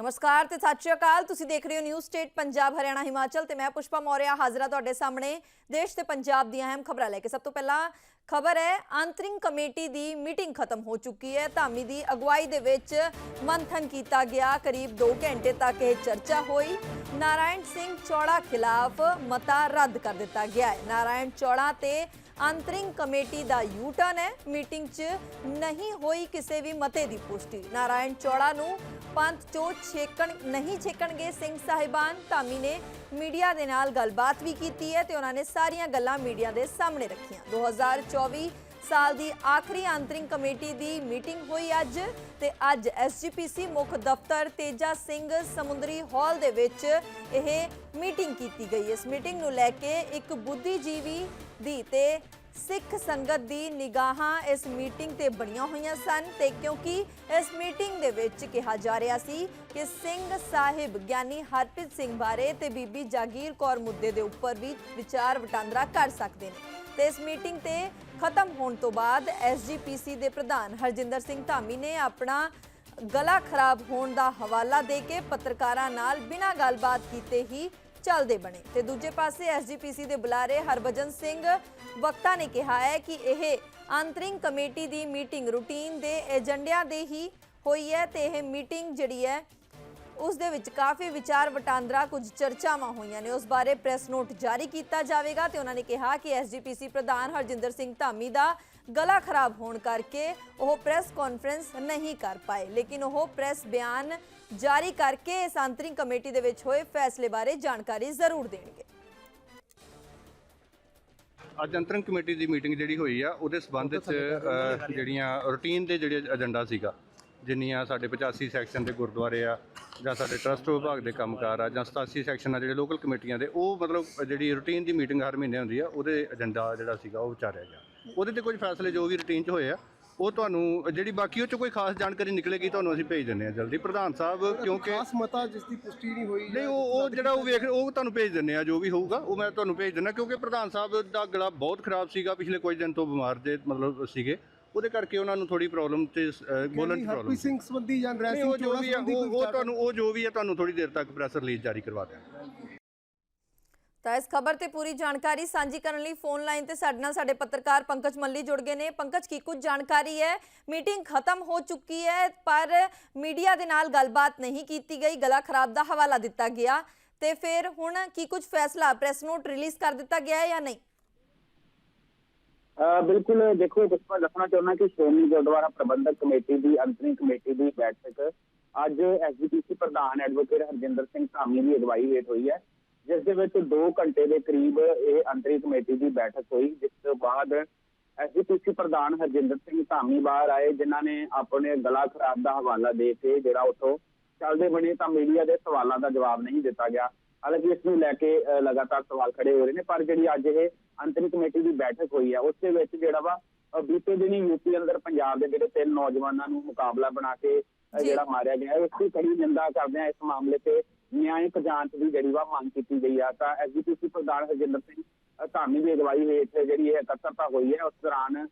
ਨਮਸਕਾਰ ਤੇ ਸਤਿ ਸ਼੍ਰੀ ਅਕਾਲ। ਤੁਸੀਂ ਦੇਖ ਰਹੇ ਹੋ ਨਿਊਜ਼ ਸਟੇਟ ਪੰਜਾਬ ਹਰਿਆਣਾ ਹਿਮਾਚਲ ਤੇ ਮੈਂ ਪੁਸ਼ਪਾ ਮੌਰਿਆ ਹਾਜ਼ਰਾ ਤੁਹਾਡੇ ਸਾਹਮਣੇ ਦੇਸ਼ ਤੇ ਪੰਜਾਬ ਦੀਆਂ ਅਹਿਮ ਖਬਰਾਂ ਲੈ ਕੇ। ਸਭ ਤੋਂ ਪਹਿਲਾਂ ਖਬਰ ਹੈ, ਅੰਤਰਿੰਗ ਕਮੇਟੀ ਦੀ ਮੀਟਿੰਗ ਖਤਮ ਹੋ ਚੁੱਕੀ ਹੈ। ਧਾਮੀ ਦੀ ਅਗਵਾਈ ਦੇ ਵਿੱਚ ਮੰਥਨ ਕੀਤਾ ਗਿਆ। ਕਰੀਬ 2 ਘੰਟੇ ਤੱਕ ਇਹ ਚਰਚਾ ਹੋਈ। ਨਾਰਾਇਣ ਸਿੰਘ ਚੌੜਾ ਖਿਲਾਫ ਮਤਾ ਰੱਦ ਕਰ ਦਿੱਤਾ ਗਿਆ ਹੈ। ਨਾਰਾਇਣ ਚੌੜਾ ਤੇ ਅੰਤਰਿੰਗ ਕਮੇਟੀ ਦਾ ਯੂ ਟਰਨ ਹੈ। ਮੀਟਿੰਗ 'ਚ ਨਹੀਂ ਹੋਈ ਕਿਸੇ ਵੀ ਮਤੇ ਦੀ ਪੁਸ਼ਟੀ। ਨਾਰਾਇਣ ਚੌੜਾ ਨੂੰ ਪੰਥ ਚੋਂ ਛੇਕਣ, ਨਹੀਂ ਛੇਕਣਗੇ ਸਿੰਘ ਸਾਹਿਬਾਨ। ਧਾਮੀ ਨੇ ਮੀਡੀਆ ਦੇ ਨਾਲ ਗੱਲਬਾਤ ਵੀ ਕੀਤੀ ਹੈ ਤੇ ਉਹਨਾਂ ਨੇ ਸਾਰੀਆਂ ਗੱਲਾਂ ਮੀਡੀਆ ਦੇ ਸਾਹਮਣੇ ਰੱਖੀਆਂ। 2024 ਸਾਲ ਦੀ ਆਖਰੀ ਅੰਤਰਿੰਗ ਕਮੇਟੀ ਦੀ ਮੀਟਿੰਗ ਹੋਈ ਅੱਜ ਤੇ ਅੱਜ ਐਸਜੀਪੀਸੀ ਮੁੱਖ ਦਫ਼ਤਰ ਤੇਜਾ ਸਿੰਘ ਸਮੁੰਦਰੀ ਹਾਲ ਦੇ ਵਿੱਚ ਇਹ ਮੀਟਿੰਗ ਕੀਤੀ ਗਈ। ਇਸ ਮੀਟਿੰਗ ਨੂੰ ਲੈ ਕੇ ਇੱਕ ਬੁੱਧੀਜੀਵੀ ਦੀ ਤੇ ਸਿੱਖ ਸੰਗਤ ਦੀ ਨਿਗਾਹਾਂ ਇਸ ਮੀਟਿੰਗ ਤੇ ਬਣੀਆਂ ਹੋਈਆਂ ਸਨ ਤੇ ਕਿਉਂਕਿ ਇਸ ਮੀਟਿੰਗ ਦੇ ਵਿੱਚ ਕਿਹਾ ਜਾ ਰਿਹਾ ਸੀ ਕਿ ਸਿੰਘ ਸਾਹਿਬ ਗਿਆਨੀ ਹਰਪ੍ਰੀਤ ਸਿੰਘ ਬਾਰੇ ਤੇ ਬੀਬੀ ਜਾਗੀਰ ਕੌਰ ਮੁੱਦੇ ਦੇ ਉੱਪਰ ਵੀ ਵਿਚਾਰ ਵਟਾਂਦਰਾ ਕਰ ਸਕਦੇ ਨੇ। ਤੇ ਇਸ ਮੀਟਿੰਗ ਤੇ ਖਤਮ ਹੋਣ ਤੋਂ ਬਾਅਦ ਐਸਜੀਪੀਸੀ ਦੇ ਪ੍ਰਧਾਨ ਹਰਜਿੰਦਰ ਸਿੰਘ ਧਾਮੀ ਨੇ ਆਪਣਾ ਗਲਾ ਖਰਾਬ ਹੋਣ ਦਾ ਹਵਾਲਾ ਦੇ ਕੇ ਪੱਤਰਕਾਰਾਂ ਨਾਲ ਬਿਨਾਂ ਗੱਲਬਾਤ ਕੀਤੇ ਹੀ ਚੱਲਦੇ ਬਣੇ। ਤੇ ਦੂਜੇ ਪਾਸੇ ਐਸਜੀਪੀਸੀ ਦੇ ਬੁਲਾਰੇ ਹਰਭਜਨ ਸਿੰਘ ਵਕਤਾ ਨੇ ਕਿਹਾ ਹੈ ਕਿ ਇਹ ਅੰਤਰਿੰਗ ਕਮੇਟੀ ਦੀ ਮੀਟਿੰਗ ਰੂਟੀਨ ਦੇ ਏਜੰਡਿਆਂ ਦੇ ਹੀ ਹੋਈ ਹੈ ਤੇ ਇਹ ਮੀਟਿੰਗ ਜਿਹੜੀ ਹੈ ਉਸ ਦੇ ਵਿੱਚ ਕਾਫੀ ਵਿਚਾਰ ਵਟਾਂਦਰਾ ਕੁਝ ਚਰਚਾਵਾਂ ਹੋਈਆਂ ਨੇ। ਉਸ ਬਾਰੇ ਪ੍ਰੈਸ ਨੋਟ ਜਾਰੀ ਕੀਤਾ ਜਾਵੇਗਾ ਤੇ ਉਹਨਾਂ ਨੇ ਕਿਹਾ ਕਿ ਐਸਜੀਪੀਸੀ ਪ੍ਰਧਾਨ ਹਰਜਿੰਦਰ ਸਿੰਘ ਧਾਮੀ ਦਾ ਗਲਾ ਖਰਾਬ ਹੋਣ ਕਰਕੇ ਉਹ ਪ੍ਰੈਸ ਕਾਨਫਰੰਸ ਨਹੀਂ ਕਰ ਪਾਏ। ਲੇਕਿਨ ਉਹ ਪ੍ਰੈਸ ਬਿਆਨ ਜਾਰੀ ਕਰਕੇ ਇਸ ਅੰਤਰਿੰਗ ਕਮੇਟੀ ਦੇ ਵਿੱਚ ਹੋਏ ਫੈਸਲੇ ਬਾਰੇ ਜਾਣਕਾਰੀ ਜ਼ਰੂਰ ਦੇਣਗੇ। ਅੱਜ ਅੰਤਰੰਗ ਕਮੇਟੀ ਦੀ ਮੀਟਿੰਗ ਜਿਹੜੀ ਹੋਈ ਆ ਉਹਦੇ ਸਬੰਧ ਵਿੱਚ ਜਿਹੜੀਆਂ ਰੂਟੀਨ ਦੇ ਜਿਹੜੇ ਏਜੰਡਾ ਸੀਗਾ ਜਿੰਨੀਆਂ ਸਾਡੇ 85 ਸੈਕਸ਼ਨ ਦੇ ਗੁਰਦੁਆਰੇ ਆ ਜਾਂ ਸਾਡੇ ਟਰਸਟ ਵਿਭਾਗ ਦੇ ਕੰਮਕਾਰ ਆ ਜਾਂ 87 ਸੈਕਸ਼ਨ ਆ ਜਿਹੜੇ ਲੋਕਲ ਕਮੇਟੀਆਂ ਦੇ ਉਹ ਮਤਲਬ ਜਿਹੜੀ ਰੂਟੀਨ ਦੀ ਮੀਟਿੰਗ ਹਰ ਮਹੀਨੇ ਹੁੰਦੀ ਆ ਉਹਦੇ ਏਜੰਡਾ ਜਿਹੜਾ ਸੀਗਾ ਉਹ ਵਿਚਾਰਿਆ ਗਿਆ। ਉਹਦੇ ਤੇ ਕੁਝ ਫੈਸਲੇ ਜੋ ਵੀ ਰੂਟੀਨ 'ਚ ਹੋਏ ਆ ਉਹ ਤੁਹਾਨੂੰ ਜਿਹੜੀ ਬਾਕੀ ਉਹ 'ਚ ਕੋਈ ਖਾਸ ਜਾਣਕਾਰੀ ਨਿਕਲੇਗੀ ਤੁਹਾਨੂੰ ਅਸੀਂ ਭੇਜ ਦਿੰਦੇ ਆ ਜਲਦੀ। ਪ੍ਰਧਾਨ ਸਾਹਿਬ ਕਿਉਂਕਿ ਖਾਸ ਮਤਾ ਜਿਸ ਦੀ ਪੁਸ਼ਟੀ ਨਹੀਂ ਹੋਈ ਨਹੀਂ ਉਹ ਉਹ ਜਿਹੜਾ ਉਹ ਵੇਖ ਉਹ ਤੁਹਾਨੂੰ ਭੇਜ ਦਿੰਨੇ ਆ ਜੋ ਵੀ ਹੋਊਗਾ ਉਹ ਮੈਂ ਤੁਹਾਨੂੰ ਭੇਜ ਦਿੰਨਾ ਕਿਉਂਕਿ ਪ੍ਰਧਾਨ ਸਾਹਿਬ ਦਾ ਗਲਾ ਬਹੁਤ ਖਰਾਬ ਸੀਗਾ ਪਿਛਲੇ ਕੁਝ ਦਿਨ ਤੋਂ ਬਿਮਾਰ ਦੇ ਮਤਲਬ ਸੀਗੇ। ਉਹਦੇ ਕਰਕੇ ਉਹਨਾਂ ਨੂੰ ਥੋੜੀ ਪ੍ਰੋਬਲਮ ਤੇ ਅ, ਬੋਲਣ ਦੀ ਪ੍ਰੋਬਲਮ ਹਰਪ੍ਰੀਤ ਸਿੰਘ ਸੰਬੰਧੀ ਜਾਂ ਨਹੀਂ ਰੈਸਿੰਗ ਉਹ ਜੋ ਵੀ ਆ ਉਹ ਉਹ ਤੁਹਾਨੂੰ ਉਹ ਜੋ ਵੀ ਆ ਤੁਹਾਨੂੰ ਥੋੜੀ ਦੇਰ ਤੱਕ ਪ੍ਰੈਸ ਰਿਲੀਜ਼ ਜਾਰੀ ਕਰਵਾ ਦਿਆਂਗੇ। ਤਾਂ ਇਸ ਖਬਰ ਤੇ ਪੂਰੀ ਜਾਣਕਾਰੀ ਸਾਂਝੀ ਕਰਨ ਲਈ ਫੋਨ ਲਾਈਨ ਤੇ ਸਾਡੇ ਨਾਲ ਸਾਡੇ ਪੱਤਰਕਾਰ ਪੰਕਜ ਮੱਲੀ ਜੁੜ ਗਏ ਨੇ। ਪੰਕਜ ਕੀ ਕੁਝ ਜਾਣਕਾਰੀ ਹੈ? ਮੀਟਿੰਗ ਖਤਮ ਹੋ ਚੁੱਕੀ ਹੈ ਪਰ ਮੀਡੀਆ ਦੇ ਨਾਲ ਗੱਲਬਾਤ ਨਹੀਂ ਕੀਤੀ ਗਈ। ਗਲਾ ਖਰਾਬ ਦਾ ਹਵਾਲਾ ਦਿੱਤਾ ਗਿਆ ਤੇ ਫਿਰ ਹੁਣ ਕੀ ਕੁਝ ਫੈਸਲਾ ਪ੍ਰੈਸ ਨੋਟ ਰਿਲੀਜ਼ ਕਰ ਦਿੱਤਾ ਗਿਆ ਹੈ ਜਾਂ ਨਹੀਂ? ਬਿਲਕੁਲ ਦੇਖੋ ਪੁਸ਼ਪਾ ਦੱਸਣਾ ਚਾਹੁੰਦਾ ਕਿ ਸ਼੍ਰੋਮਣੀ ਗੁਰਦੁਆਰਾ ਪ੍ਰਬੰਧਕ ਕਮੇਟੀ ਦੀ ਅੰਤਰਿੰਗ ਕਮੇਟੀ ਦੀ ਬੈਠਕ ਅੱਜ ਐਸਜੀਪੀਸੀ ਪ੍ਰਧਾਨ ਐਡਵੋਕੇਟ ਹਰਜਿੰਦਰ ਸਿੰਘ ਧਾਮੀ ਦੀ ਅਗਵਾਈ ਹੇਠ ਹੋਈ ਹੈ ਜਿਸ ਦੇ ਵਿੱਚ 2 ਘੰਟੇ ਦੇ ਕਰੀਬ ਇਹ ਅੰਤਰਿੰਗ ਕਮੇਟੀ ਦੀ ਬੈਠਕ ਹੋਈ ਜਿਸ ਤੋਂ ਬਾਅਦ ਐਸਜੀਪੀਸੀ ਪ੍ਰਧਾਨ ਹਰਜਿੰਦਰ ਸਿੰਘ ਧਾਮੀ ਬਾਹਰ ਆਏ ਜਿਨ੍ਹਾਂ ਨੇ ਆਪਣੇ ਗਲਾ ਖਰਾਬ ਦਾ ਹਵਾਲਾ ਦੇ ਕੇ ਜਿਹੜਾ ਉਥੋਂ ਚੱਲਦੇ ਬਣੇ ਤਾਂ ਮੀਡੀਆ ਦੇ ਸਵਾਲਾਂ ਦਾ ਜਵਾਬ ਨਹੀਂ ਦਿੱਤਾ ਗਿਆ। ਹਾਲਾਂਕਿ ਇਸ ਨੂੰ ਲੈ ਕੇ ਅਹ, ਲਗਾਤਾਰ ਸਵਾਲ ਖੜੇ ਹੋ ਰਹੇ ਨੇ ਪਰ ਜਿਹੜੀ ਅੱਜ ਇਹ ਅੰਤਰਿੰਗ ਕਮੇਟੀ ਦੀ ਬੈਠਕ ਹੋਈ ਹੈ ਉਸ ਦੇ ਵਿੱਚ ਜਿਹੜਾ ਵਾ ਬੀਤੇ ਦਿਨੀ ਯੂਪੀ ਅੰਦਰ ਪੰਜਾਬ ਦੇ ਜਿਹੜੇ ਤਿੰਨ ਨੌਜਵਾਨਾਂ ਨੂੰ ਮੁਕਾਬਲਾ ਬਣਾ ਕੇ। ਜਿਹੜਾ ਮਾਰਿਆ ਗਿਆ ਉਸ ਦੀ ਕੜੀ ਨਿੰਦਾ ਕਰਦੇ ਆ ਇਸ ਮਾਮਲੇ ਤੇ ਨਿਆਂਇਕ ਜਾਂਚ ਦੀ ਜਿਹੜੀ ਵਾ ਮੰਗ ਕੀਤੀ ਗਈ ਆ ਤਾਂ ਐਸਜੀਪੀਸੀ ਪ੍ਰਧਾਨ ਹਰਜਿੰਦਰ ਸਿੰਘ ਧਾਮੀ ਦੀ ਅਗਵਾਈ ਹੇਠ ਜਿਹੜੀ ਇਹ ਇਕੱਤਰਤਾ ਹੋਈ ਹੈ ਉਸ ਦੌਰਾਨ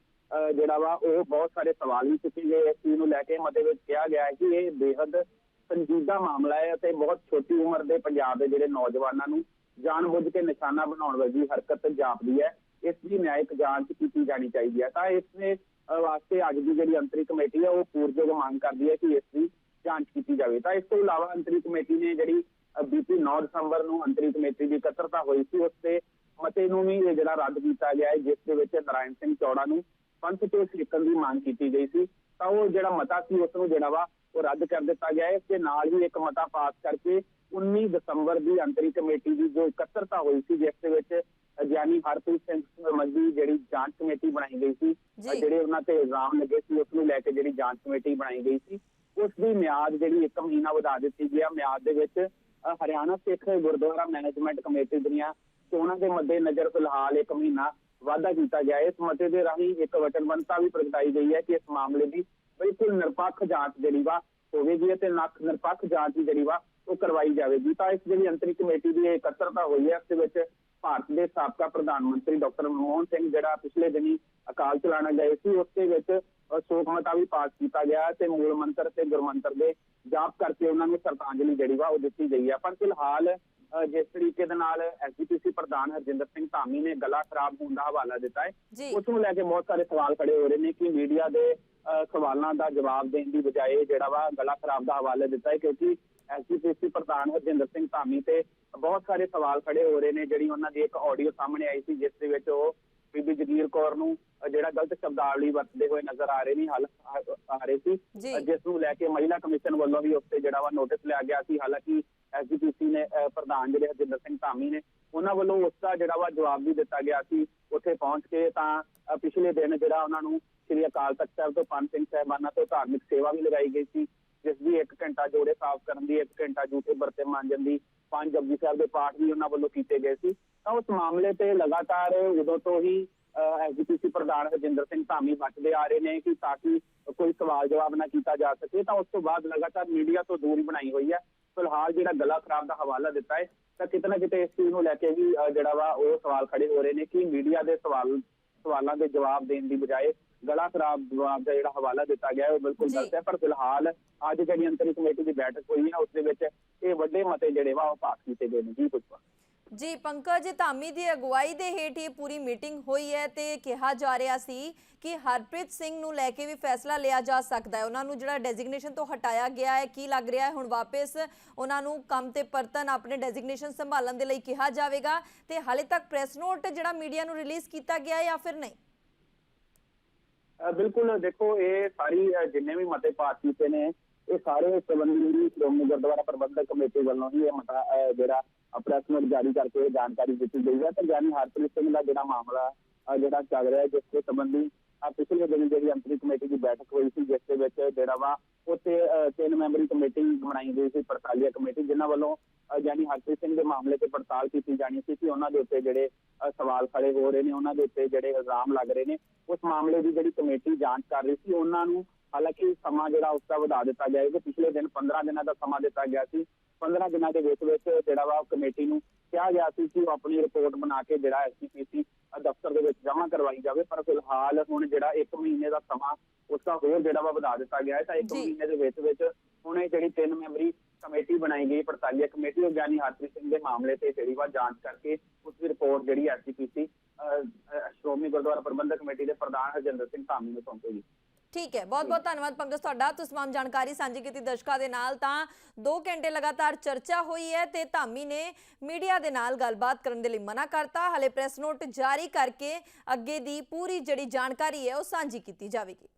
ਜਿਹੜਾ ਵਾ ਉਹ ਬਹੁਤ ਸਾਰੇ ਸਵਾਲ ਵੀ ਚੁੱਕੇ ਗਏ ਇਸ ਚੀਜ਼ ਨੂੰ ਲੈ ਕੇ ਮਤੇ ਵਿੱਚ ਕਿਹਾ ਗਿਆ ਕਿ ਇਹ ਬੇहद ਸੰਜੀਦਾ ਮਾਮਲਾ ਹੈ ਅਤੇ ਬਹੁਤ ਛੋਟੀ ਉਮਰ ਦੇ ਪੰਜਾਬ ਦੇ ਜਿਹੜੇ ਨੌਜਵਾਨਾਂ ਨੂੰ ਜਾਣਬੁੱਝ ਕੇ ਨਿਸ਼ਾਨਾ ਬਣਾਉਣ ਵਰਗੀ ਹਰਕਤ ਜਾਪਦੀ ਹੈ। ਇਸ ਦੀ ਨਿਆਇਕ ਜਾਂਚ ਕੀਤੀ ਜਾਣੀ ਚਾਹੀਦੀ ਹੈ। ਤਾਂ ਇਸ ਦੇ ਵਾਸਤੇ ਅੱਜ ਦੀ ਜਿਹੜੀ ਅੰਤਰੀ ਕਮੇਟੀ ਹੈ, ਉਹ ਪੂਰਜੋਗ ਮੰਗ ਕਰਦੀ ਹੈ ਕਿ ਇਸ ਦੀ ਜਾਂਚ ਕੀਤੀ ਜਾਵੇ। ਤਾਂ ਇਸ ਤੋਂ ਇਲਾਵਾ ਅੰਤਰੀ ਕਮੇਟੀ ਨੇ ਜਿਹੜੀ ਬੀਤੀ 9 ਦਸੰਬਰ ਨੂੰ ਅੰਤਰੀ ਕਮੇਟੀ ਦੀ ਇਕੱਤਰਤਾ ਹੋਈ ਸੀ, ਉਸ ਤੇ ਮਤੇ ਨੂੰ ਵੀ ਇਹ ਜਿਹੜਾ ਰੱਦ ਕੀਤਾ ਗਿਆ ਹੈ, ਜਿਸ ਦੇ ਵਿੱਚ ਨਾਰਾਇਣ ਸਿੰਘ ਚੌੜਾ ਨੂੰ ਪੰਥ ਤੋਂ ਛੇਕਣ ਦੀ ਮੰਗ ਕੀਤੀ ਗਈ ਸੀ। ਤਾਂ ਉਹ ਜਿਹੜਾ ਮਤਾ ਸੀ, ਉਸ ਨੂੰ ਜਿਹੜਾ ਵਾ, ਉਹ ਰੱਦ ਕਰ ਦਿੱਤਾ ਗਿਆ ਹੈ। ਇਸ ਦੇ ਨਾਲ ਹੀ ਇੱਕ ਮਤਾ ਪਾਸ ਕਰਕੇ 19 ਦਸੰਬਰ ਦੀ ਅੰਤਰੀ ਕਮੇਟੀ ਦੀ ਜੋ ਇਕੱਤਰਤਾ ਹੋਈ ਸੀ ਜਿਸ ਦੇ ਵਿੱਚ ਗਿਆਨੀ ਹਰਪ੍ਰੀਤ ਸਿੰਘ ਸੰਬੰਧੀ ਜਿਹੜੀ ਜਾਂਚ ਕਮੇਟੀ ਬਣਾਈ ਗਈ ਸੀ ਜਿਹੜੇ ਉਹਨਾਂ ਤੇ ਇਲਜ਼ਾਮ ਲੱਗੇ ਸੀ ਉਸ ਨੂੰ ਲੈ ਕੇ ਜਿਹੜੀ ਜਾਂਚ ਕਮੇਟੀ ਬਣਾਈ ਗਈ ਸੀ। ਉਸ ਦੀ ਮਿਆਦ ਜਿਹੜੀ ਇੱਕ ਮਹੀਨਾ ਵਧਾ ਦਿੱਤੀ ਗਈ ਆ। ਮਿਆਦ ਦੇ ਵਿੱਚ ਹਰਿਆਣਾ ਸਿੱਖ ਗੁਰਦੁਆਰਾ ਮੈਨੇਜਮੈਂਟ ਕਮੇਟੀ ਦੀਆਂ ਚੋਣਾਂ ਦੇ ਮੱਦੇਨਜ਼ਰ ਫਿਲਹਾਲ ਇੱਕ ਮਹੀਨਾ ਵਾਅਦਾ ਕੀਤਾ ਗਿਆ। ਇਸ ਮਤੇ ਦੇ ਰਾਹੀਂ ਇੱਕ ਵਚਨਬੰਧਤਾ ਵੀ ਪ੍ਰਗਟਾਈ ਗਈ ਹੈ ਕਿ ਇਸ ਮਾਮਲੇ ਦੀ ਬਿਲਕੁਲ ਨਿਰਪੱਖ ਜਾਂਚ ਜਿਹੜੀ ਵਾ ਹੋਵੇਗੀ ਤੇ ਨੱਖ ਨਿਰਪੱਖ ਜਾਂਚ ਦੀ ਜਿਹੜੀ ਵਾ ਉਹ ਕਰਵਾਈ ਜਾਵੇਗੀ। ਤਾਂ ਇਸ ਜਿਹੜੀ ਅੰਤਰੀ ਕਮੇਟੀ ਦੀ ਇਕੱਤਰਤਾ ਹੋਈ ਹੈ ਇਸ ਦੇ ਵਿੱਚ ਭਾਰਤ ਦੇ ਸਾਬਕਾ ਪ੍ਰਧਾਨ ਮੰਤਰੀ ਡਾਕਟਰ ਮਨਮੋਹਨ ਸਿੰਘ ਜਿਹੜਾ ਪਿਛਲੇ ਦਿਨੀ ਅਕਾਲ ਚਲਾਣਾ ਗਏ ਸੀ ਉਸ ਦੇ ਵਿੱਚ ਸ਼ੋਕ ਮਤਾ ਵੀ ਪਾਸ ਕੀਤਾ ਗਿਆ ਤੇ ਮੂਲ ਮੰਤਰ ਤੇ ਗੁਰਮੰਤਰ ਦੇ ਜਾਪ ਕਰਕੇ ਉਹਨਾਂ ਨੂੰ ਸ਼ਰਧਾਂਜਲੀ ਜਿਹੜੀ ਵਾ ਉਹ ਦਿੱਤੀ ਗਈ ਹੈ ਪਰ ਫਿਲਹਾਲ ਜਿਸ ਤਰੀਕੇ ਦੇ ਨਾਲ ਐਸਜੀਪੀਸੀ ਪ੍ਰਧਾਨ ਹਰਜਿੰਦਰ ਸਿੰਘ ਧਾਮੀ ਨੇ ਗਲਾ ਖਰਾਬ ਹੋਣ ਦਾ ਹਵਾਲਾ ਦਿੱਤਾ ਹੈ ਉਸ ਨੂੰ ਲੈ ਕੇ ਬਹੁਤ ਸਾਰੇ ਸਵਾਲ ਖੜੇ ਹੋ ਰਹੇ ਨੇ ਕਿ ਮੀਡੀਆ ਦੇ ਸਵਾਲਾਂ ਦਾ ਜਵਾਬ ਦੇਣ ਦੀ ਬਜਾਏ ਜਿਹੜਾ ਵਾ ਗਲਾ ਖਰਾਬ ਦਾ ਹਵਾਲਾ ਦਿੱਤਾ ਹੈ ਕਿਉਂਕਿ ਐਸਜੀਪੀਸੀ ਪ੍ਰਧਾਨ ਹਰਜਿੰਦਰ ਸਿੰਘ ਧਾਮੀ ਤੇ ਬਹੁਤ ਸਾਰੇ ਸਵਾਲ ਖੜੇ ਹੋ ਰਹੇ ਨੇ ਜਿਹੜੀ ਉਹਨਾਂ ਦੀ ਇੱਕ ਆਡੀਓ ਸਾਹਮਣੇ ਆਈ ਸੀ ਜਿਸ ਦੇ ਵਿੱਚ ਉਹ ਬੀਬੀ ਜਗੀਰ ਕੌਰ ਨੂੰ ਜਿਹੜਾ ਗਲਤ ਸ਼ਬਦਾਵਲੀ ਵਰਤਦੇ ਹੋਏ ਨਜ਼ਰ ਆ ਰਹੇ ਨੇ ਹਲ ਆ ਰਹੇ ਸੀ। ਜਿਸ ਨੂੰ ਲੈ ਕੇ ਮਹਿਲਾ ਕਮਿਸ਼ਨ ਵੱਲੋਂ ਵੀ ਉਸ ਤੇ ਜਿਹੜਾ ਵਾ ਨੋਟਿਸ ਲਿਆ ਗਿਆ ਸੀ। ਹਾਲਾਂਕਿ ਐਸਜੀਪੀਸੀ ਨੇ ਪ੍ਰਧਾਨ ਜਿਹੜੇ ਹਰਜਿੰਦਰ ਸਿੰਘ ਧਾਮੀ ਨੇ ਉਹਨਾਂ ਵੱਲੋਂ ਉਸ ਦਾ ਜਿਹੜਾ ਵਾ ਜਵਾਬ ਵੀ ਦਿੱਤਾ ਗਿਆ ਸੀ। ਉੱਥੇ ਪਹੁੰਚ ਕੇ ਤਾਂ ਪਿਛਲੇ ਦਿਨ ਜਿਹੜਾ ਉਹਨਾਂ ਨੂੰ ਸ੍ਰੀ ਅਕਾਲ ਤਖਤ ਸਾਹਿਬ ਤੋਂ, ਪੰਜ ਸਿੰਘ ਸਾਹਿਬਾਨਾਂ ਤੋਂ ਧਾਰਮਿਕ ਸੇਵਾ ਵੀ ਲਗਾਈ ਗਈ ਸੀ, ਜਿਸ ਦੀ 1 ਘੰਟਾ ਜੋੜੇ ਸਾਫ਼ ਕਰਨ ਦੀ 1 ਘੰਟਾ ਜੂਠੇ ਬਰਤਨ ਮਾਂਜਣ ਦੀ, ਪੰਜ ਜਪਜੀ ਸਾਹਿਬ ਦੇ ਪਾਠ ਵੀ ਉਹਨਾਂ ਵੱਲੋਂ ਕੀਤੇ ਗਏ ਸੀ। ਤਾਂ ਉਸ ਮਾਮਲੇ ਤੇ ਲਗਾਤਾਰ ਉਦੋਂ ਤੋਂ ਹੀ ਐਸਜੀਪੀਸੀ ਪ੍ਰਧਾਨ ਹਰਜਿੰਦਰ ਸਿੰਘ ਧਾਮੀ ਬਚਦੇ ਆ ਰਹੇ ਨੇ ਕਿ ਤਾਂ ਕਿ ਕੋਈ ਸਵਾਲ ਜਵਾਬ ਨਾ ਕੀਤਾ ਜਾ ਸਕੇ। ਤਾਂ ਉਸ ਤੋਂ ਬਾਅਦ ਲਗਾਤਾਰ ਮੀਡੀਆ ਤੋਂ ਦੂਰੀ ਬਣਾਈ ਹੋਈ ਹੈ। ਫਿਲਹਾਲ ਜਿਹੜਾ ਗਲਾ ਖਰਾਬ ਦਾ ਹਵਾਲਾ ਦਿੱਤਾ ਹੈ, ਤਾਂ ਕਿਤੇ ਨਾ ਕਿਤੇ ਇਸ ਚੀਜ਼ ਨੂੰ ਲੈ ਕੇ ਵੀ ਜਿਹੜਾ ਵਾ, ਉਹ ਸਵਾਲ ਖੜੇ ਹੋ ਰਹੇ ਨੇ ਕਿ ਮੀਡੀਆ ਦੇ ਸਵਾਲ ਸਵਾਲਾਂ ਦੇ ਜਵਾਬ ਦੇਣ ਦੀ ਬਜਾਏ ਗਲਾ ਖਰਾਬ ਜਵਾਬ ਦਾ ਜਿਹੜਾ ਹਵਾਲਾ ਦਿੱਤਾ ਗਿਆ ਉਹ ਬਿਲਕੁਲ। ਗਲਤ ਹੈ। ਪਰ ਫਿਲਹਾਲ ਅੱਜ ਜਿਹੜੀ ਅੰਤਰੀ ਕਮੇਟੀ ਦੀ ਬੈਠਕ ਹੋਈ ਹੈ ਉਸ ਦੇ ਵਿੱਚ ਇਹ ਵੱਡੇ ਮਤੇ ਜਿਹੜੇ ਵਾ ਉਹ ਪਾਸ ਕੀਤੇ ਗਏ ਨੇ। ਜੀ ਪੁਸ਼ਪਾ ਜੀ, ਪੰਕਜ, ਧਾਮੀ ਦੀ ਅਗਵਾਈ ਦੇ ਹੇਠ ਇਹ ਪੂਰੀ ਮੀਟਿੰਗ ਹੋਈ ਹੈ ਤੇ ਕਿਹਾ ਜਾ ਰਿਹਾ ਸੀ ਕਿ ਹਰਪ੍ਰੀਤ ਸਿੰਘ ਨੂੰ ਲੈ ਕੇ ਵੀ ਫੈਸਲਾ ਲਿਆ ਜਾ ਸਕਦਾ ਹੈ। ਉਹਨਾਂ ਨੂੰ ਜਿਹੜਾ ਡੈਜ਼ਿਗਨੇਸ਼ਨ ਤੋਂ ਹਟਾਇਆ ਗਿਆ ਹੈ, ਕੀ ਲੱਗ ਰਿਹਾ ਹੈ? ਹੁਣ ਵਾਪਸ ਉਹਨਾਂ ਨੂੰ ਕੰਮ ਤੇ ਪਰਤਨ ਆਪਣੇ ਡੈਜ਼ਿਗਨੇਸ਼ਨ ਸੰਭਾਲਣ ਦੇ ਲਈ ਕਿਹਾ ਜਾਵੇਗਾ ਤੇ ਹਾਲੇ ਤੱਕ ਪ੍ਰੈਸ ਨੋਟ ਜਿਹੜਾ ਮੀਡੀਆ ਨੂੰ ਰਿਲੀਜ਼ ਕੀਤਾ ਗਿਆ ਹੈ ਜਾਂ ਫਿਰ ਨਹੀਂ? ਬਿਲਕੁਲ ਦੇਖੋ, ਇਹ ਸਾਰੀ ਜਿੰਨੇ ਵੀ ਮਤੇ ਪਾਸ ਕੀਤੇ ਨੇ ਇਹ ਸਾਰੇ ਸੰਬੰਧੀ ਸ਼੍ਰੋਮਣੀ ਗੁਰਦੁਆਰਾ ਪ੍ਰਬੰਧਕ ਕਮੇਟੀ ਵੱਲੋਂ ਹੀ ਇਹ ਮਤਾ ਜਿਹੜਾ ਪ੍ਰੈਸ ਨੋਟ ਜਾਰੀ ਕਰਕੇ ਇਹ ਜਾਣਕਾਰੀ ਦਿੱਤੀ ਗਈ ਹੈ। ਤਾਂ ਗਿਆਨੀ ਹਰਪ੍ਰੀਤ ਸਿੰਘ ਦਾ ਜਿਹੜਾ ਮਾਮਲਾ ਜਿਹੜਾ ਚੱਲ ਰਿਹਾ ਜਿਸ ਦੇ ਸੰਬੰਧੀ ਪਿਛਲੇ ਦਿਨ ਜਿਹੜੀ ਅੰਤਰੀ ਕਮੇਟੀ ਦੀ ਬੈਠਕ ਹੋਈ ਸੀ ਜਿਸ ਦੇ ਵਿੱਚ ਜਿਹੜਾ ਵਾ ਉੱਥੇ ਅ, ਤਿੰਨ ਮੈਂਬਰੀ ਕਮੇਟੀ ਬਣਾਈ ਗਈ ਸੀ ਪੜਤਾਲੀਆ ਕਮੇਟੀ ਜਿਨ੍ਹਾਂ ਵੱਲੋਂ ਅ, ਹਰਪ੍ਰੀਤ ਸਿੰਘ ਦੇ ਮਾਮਲੇ ਤੇ ਪੜਤਾਲ ਕੀਤੀ ਜਾਣੀ ਸੀ ਕਿ ਉਹਨਾਂ ਦੇ ਉੱਤੇ ਜਿਹੜੇ ਸਵਾਲ ਖੜੇ ਹੋ ਰਹੇ ਨੇ ਉਹਨਾਂ ਦੇ ਉੱਤੇ ਜਿਹੜੇ ਇਲਜ਼ਾਮ ਲੱਗ ਰਹੇ ਨੇ ਉਸ ਮਾਮਲੇ ਦੀ ਜਿਹੜੀ ਕਮੇਟੀ ਜਾਂਚ ਕਰ ਰਹੀ ਸੀ ਉਹਨਾਂ ਨੂੰ ਹਾਲਾਂਕਿ ਸਮਾਂ ਜਿਹੜਾ ਉਸ ਦਾ ਵਧਾ ਦਿੱਤਾ ਗਿਆ ਹੈ ਕਿ ਪਿਛਲੇ ਦਿਨ 15 ਦਿਨਾਂ ਦਾ ਸਮਾਂ ਦਿੱਤਾ ਗਿਆ ਸੀ 15 ਦਿਨਾਂ ਦੇ ਵਿੱਚ ਵਿੱਚ ਜਿਹੜਾ ਵਾ ਕਮੇਟੀ ਨੂੰ ਕਿਹਾ ਗਿਆ ਸੀ ਕਿ ਉਹ ਆਪਣੀ ਰਿਪੋਰਟ ਬਣਾ ਕੇ ਜਿਹੜਾ ਐਸਪੀਪੀਸੀ ਦਫ਼ਤਰ ਦੇ ਵਿੱਚ ਜਮ੍ਹਾਂ ਕਰਵਾਈ ਜਾਵੇ ਪਰ ਫਿਲਹਾਲ ਹੁਣ ਜਿਹੜਾ 1 ਮਹੀਨੇ ਦਾ ਸਮਾਂ ਉਸ ਦਾ ਹੋਰ ਜਿਹੜਾ ਵਾ ਵਧਾ ਦਿੱਤਾ ਗਿਆ ਹੈ ਤਾਂ 1 ਜੀ। ਮਹੀਨੇ ਦੇ ਵਿੱਚ ਵਿੱਚ ਹੁਣ ਇਹ ਜਿਹੜੀ ਤਿੰਨ ਮੈਂਬਰੀ ਕਮੇਟੀ ਬਣਾਈ ਗਈ ਪੜਤਾਲੀਆ ਕਮੇਟੀ ਉਹ ਗਿਆਨੀ ਹਰਪ੍ਰੀਤ ਸਿੰਘ ਦੇ ਮਾਮਲੇ ਤੇ ਜਿਹੜੀ ਵਾ ਜਾਂਚ ਕਰਕੇ ਉਸ ਦੀ ਰਿਪੋਰਟ ਜਿਹੜੀ ਐਸਪੀਪੀਸੀ ਸ਼੍ਰੋਮਣੀ ਗੁਰਦੁਆਰਾ ਪ੍ਰਬੰਧਕ ਕਮੇਟੀ ਦੇ ਪ੍ਰਧਾਨ ਹਰਜਿੰਦਰ ਸਿੰਘ ਧਾਮੀ ਨੂੰ ਸੌਂਪੇਗੀ ਠੀਕ ਹੈ ਬਹੁਤ ਬਹੁਤ ਧੰਨਵਾਦ ਪੰਕਜ ਤੁਹਾਡਾ। ਤੁਸੀਂ ਤਮਾਮ ਜਾਣਕਾਰੀ ਸਾਂਝੀ ਕੀਤੀ ਦਰਸ਼ਕਾਂ ਦੇ ਨਾਲ ਤਾਂ 2 ਘੰਟੇ ਲਗਾਤਾਰ ਚਰਚਾ ਹੋਈ ਹੈ ਤੇ ਧਾਮੀ ਨੇ ਮੀਡੀਆ ਦੇ ਨਾਲ ਗੱਲਬਾਤ ਕਰਨ ਦੇ ਲਈ ਮਨਾ ਕਰਤਾ। ਹਲੇ ਪ੍ਰੈਸ ਨੋਟ ਜਾਰੀ ਕਰਕੇ ਅੱਗੇ ਦੀ ਪੂਰੀ ਜਿਹੜੀ ਜਾਣਕਾਰੀ ਹੈ ਉਹ ਸਾਂਝੀ ਕੀਤੀ ਜਾਵੇਗੀ।